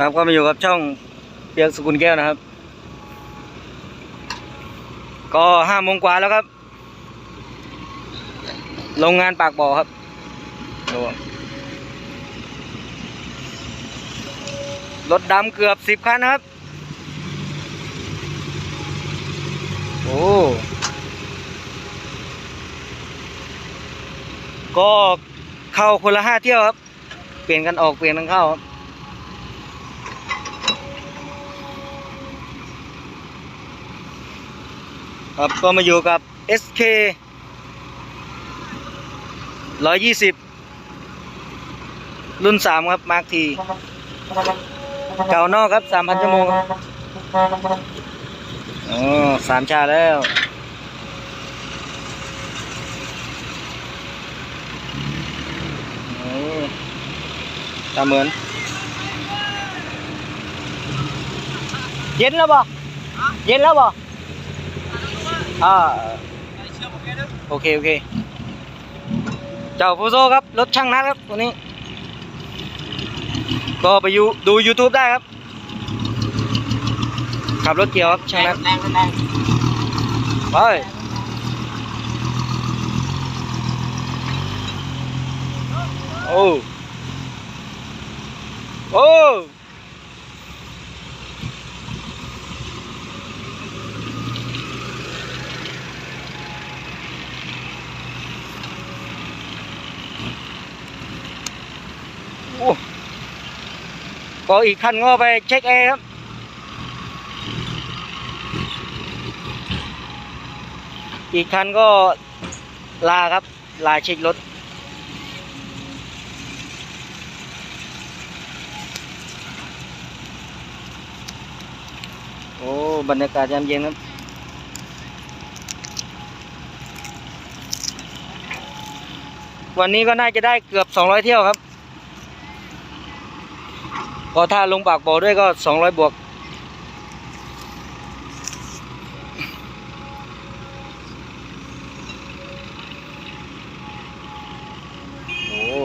ครับก็มาอยู่กับช่องเปียกสกุลแก้วนะครับ ก็ห้าโมงกว่าแล้วครับ โรงงานปากบ่อครับดูรถดำเกือบสิบคันนะครับ โอ้ก็เข้าคนละห้าเที่ยวครับ เปลี่ยนกันออกเปลี่ยนกันเข้าครับ ครับก็มาอยู่กับ SK 120 รุ่น 3 ครับ มาร์คทีเก่านอกครับ 3,000 ชั่วโมงครับอ๋อสามชาแล้ว โอ้ตาเหมือน เย็นแล้วบ่เย็นแล้วบ่ อ่าโอเค โอเค เจ้าฟูโซครับ รถช่างนัดครับตัวนี้ ก็ไปยูดู YouTube ได้ครับ ขับรถเกี่ยวครับช่างนัดแรงแรงไปโอ้ โอ้ ก็อีกคันก็ไปเช็คแอร์ครับ อีกคันก็ลาครับ ลาเช็ครถโอ้บรรยากาศยามเย็นครับ วันนี้ก็น่าจะได้เกือบ 200 เที่ยวครับ พอถ้าลงปากบ่อด้วยก็สองร้อยบวก โอ้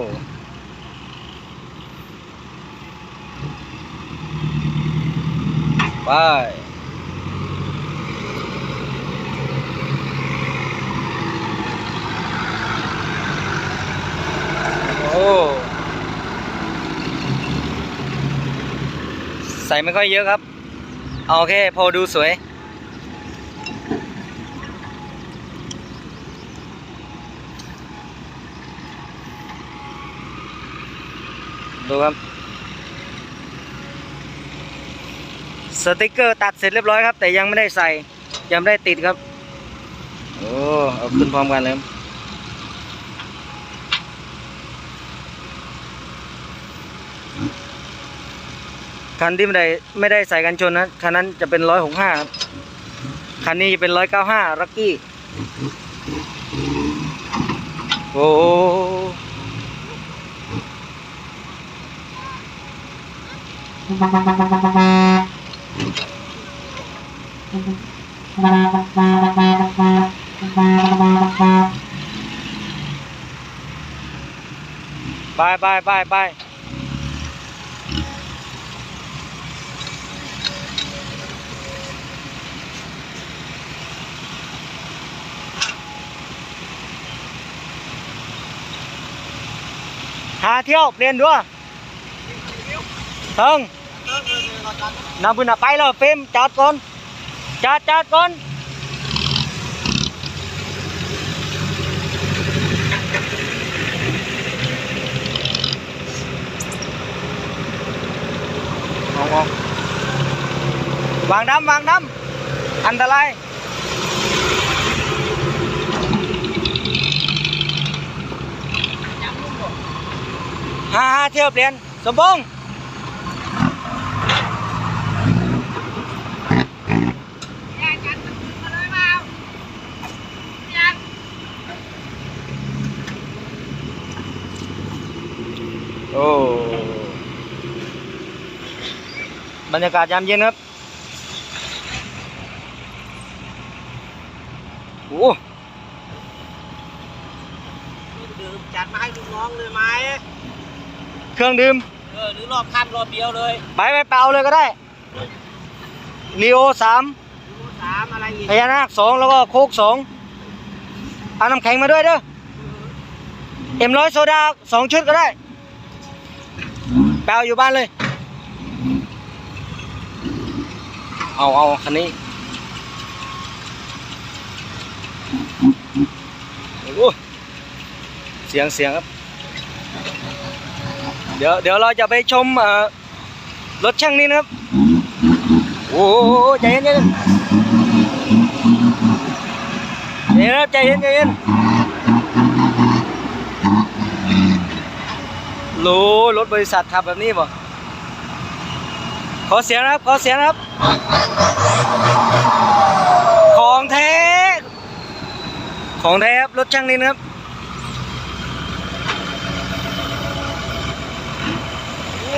ไป โอ้ ใส่ไม่ค่อยเยอะครับ เอาแค่พอดูสวย ดูครับ สติกเกอร์ตัดเสร็จเรียบร้อยครับ แต่ยังไม่ได้ใส่ ยังไม่ได้ติดครับ โอ้ เอาขึ้นพร้อมกันเลย คันที่ไม่ได้ไม่ได้ใส่กันชนนะคันนั้นจะเป็นร้อยหกห้าครับคันนี้จะเป็นร้อยเก้าห้ารักกี้ โอ้ไปไปไปไป หาเที่ยวเปลี่ยนด้วยเทิงนำพื้นไปแล้วเฟมจอดก่อนจอดจอดก่อนมองมองวางดำวางดำอันตราย หาหาเที่ยวเปลี่ยนสมพงษ์โอ้บรรยากาศยามเย็นครับโอ้ดื่มจัดมาให้ลูกน้องเลยไหม เครื่องดื่มเออหรือรอบคันรอบเดียวเลยไปไปเปล่าเลยก็ได้ลีโอสามสามอะไรอีกพญานาคสองแล้วก็โคกสองเอาน้ำแข็งมาด้วยเด้อเอ็มร้อยโซดาสองชุดก็ได้แปลอยู่บ้านเลย เอาเอาคันนี้โอ้เสียงเสียงครับ เดี๋ยวเดี๋ยวเราจะไปชมรถช่างนี้นะครับ โอ้โหใจเย็นใจเย็นใจเย็นครับใจเย็นใจเย็นรู้รถบริษัทขับแบบนี้บ่ขอเสียงนะครับ ขอเสียงนะครับ ของแท้ ของแท้ครับ รถช่างนี้นะครับ โอ้ ไป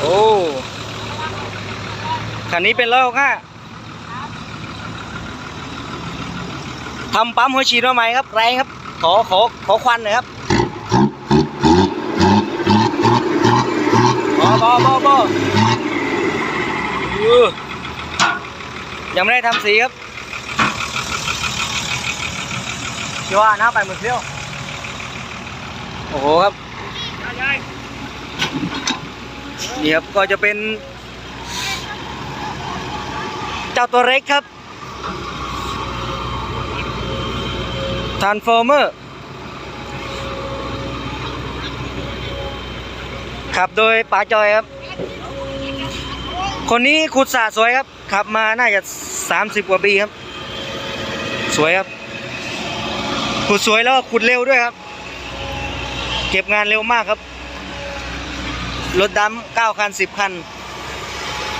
โอ้คันนี้เป็นร้อยหกห้าทำปั๊มหัวฉีดมาใหม่ครับ แรงครับ ขอขอขอควันหน่อยครับ บอบอบอบอเออยังไม่ได้ทำสีครับคิดว่าน้ำไปหมดเที่ยวโอ้โหครับนี่ครับก็จะเป็น เจ้าตัวเล็กครับทานฟอร์เมอร์ ขับโดยป๋าจอยครับ คนนี้ขุดสระสวยครับ ขับมาน่าจะ 30 กว่าปีครับ สวยครับ ขุดสวยแล้วขุดเร็วด้วยครับ เก็บงานเร็วมากครับ รถดำเก้าคันสิบคัน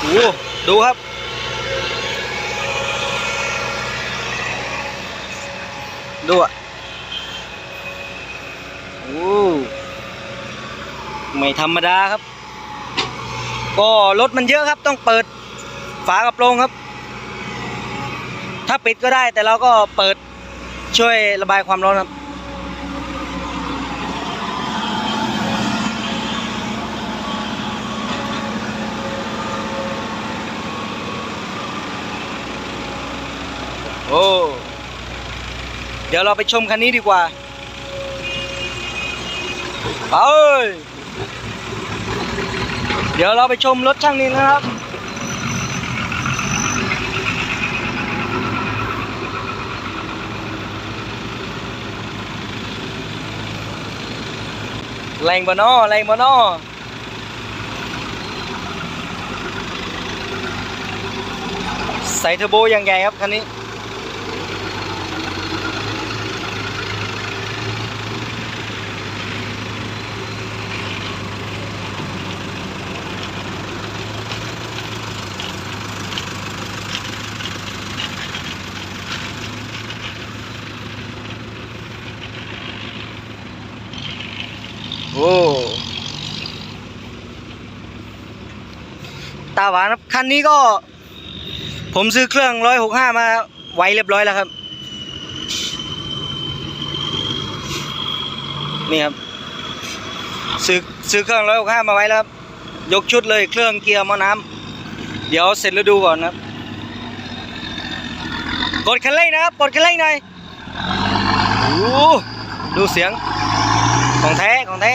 โอ้ดูครับดูอะโอ้ ไม่ธรรมดาครับ ก็รถมันเยอะครับ ต้องเปิดฝากระโปรงครับ ถ้าปิดก็ได้แต่เราก็เปิดช่วยระบายความร้อนครับ โอ้เดี๋ยวเราไปชมคันนี้ดีกว่า ไป เดี๋ยวเราไปชมรถช่างนี้นะครับ แรงบนอแรงบ่นอใส่เทอร์โบอย่างใหญ่ครับคันนี้ อ้ตาหวานครับคันนี้ก็ ผมซื้อเครื่องร้อยหกห้ามาไว้เรียบร้อยแล้วครับ นี่ครับ ซื้อซื้อเครื่องร้อยหกห้ามาไว้แล้วครับยกชุดเลยเครื่องเกียร์มอน้ำเดี๋ยวเสร็จแล้วดูก่อนครับ กดคันเร่งนะครับ กดคันเร่งหน่อยโอ้ดูเสียง ของแท้ของแท้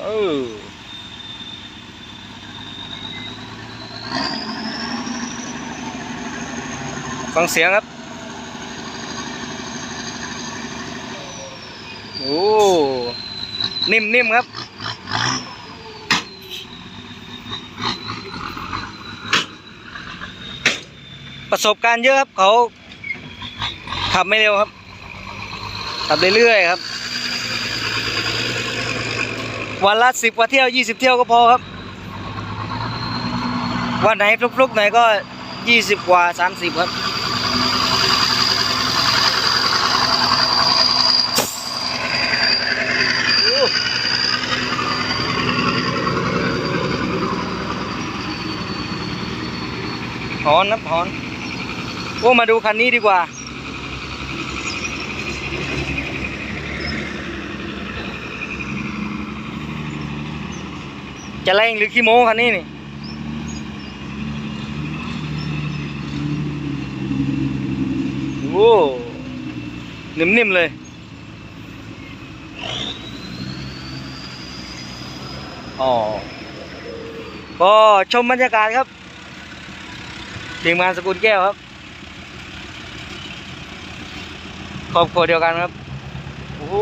เออฟังเสียงครับ โอ้ นิ่มๆครับ ประสบการณ์เยอะครับเขาขับไม่เร็วครับ ขับเรื่อยๆครับ วันละสิบกว่าเที่ยวยี่สิบเที่ยวก็พอครับ วันไหนฟลุกๆไหนก็ยี่สิบกว่าสามสิบครับหอนนะหอน โอ้มาดูคันนี้ดีกว่า จะแรงหรือขี้โม้คันนี้นี่โอ้นิ่มๆเลยอ๋อก็ชมบรรยากาศครับทีมงานสกุลแก้วครับ ครอบครัวเดียวกันครับโอ้โห